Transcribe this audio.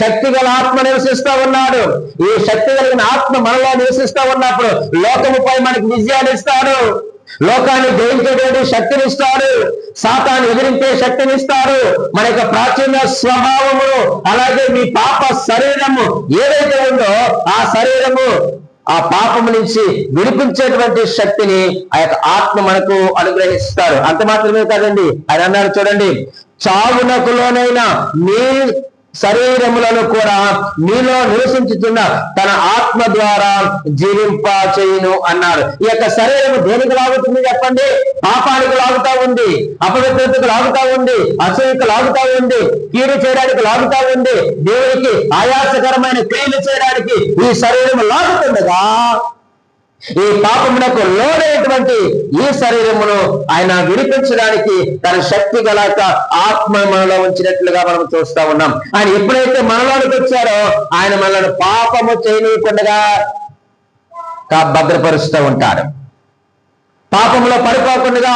శక్తి గల ఆత్మ నివసిస్తా ఉన్నాడు. ఈ శక్తి కలిగిన ఆత్మ మనలో నివసిస్తా ఉన్నప్పుడు లోకముపై మనకి విజయాన్ని ఇస్తాడు. లోకాన్ని జయించేటువంటి శక్తిని ఇస్తాడు. సాతాన్ని ఎదిరించే శక్తిని ఇస్తాడు. మన యొక్క ప్రాచీన స్వభావము అలాగే మీ పాప శరీరము ఏదైతే ఉందో ఆ శరీరము ఆ పాపము నుంచి విడిపించేటువంటి శక్తిని ఆ యొక్క ఆత్మ మనకు అనుగ్రహిస్తారు. అంత మాత్రమే కాదండి. ఆయన అన్నారు చూడండి చావునకు లోనైన మీ శరీరములను కూడా మీలో నివసించుతున్న తన ఆత్మ ద్వారా జీవింప చేయును అన్నాడు ఈ యొక్క శరీరము దేనికి లాగుతుంది చెప్పండి? పాపానికి లాగుతా ఉంది అపవిత్రతకు లాగుతా ఉంది అసూయకు లాగుతా ఉంది కీడు చేయడానికి లాగుతా ఉంది దేవునికి ఆయాసకరమైన క్రియలు చేయడానికి ఈ శరీరం లాగుతుండగా ఈ పాపమునకు లోనైనటువంటి ఈ శరీరమును ఆయన విడిపించడానికి తన శక్తి గల ఆత్మ మనలో ఉంచినట్లుగా మనం చూస్తా ఉన్నాం. ఆయన ఎప్పుడైతే మనలోనికి వచ్చారో ఆయన మనల్ని పాపము చేయనీయకుండా భద్రపరుస్తూ ఉంటాడు. పాపంలో పడిపోకుండా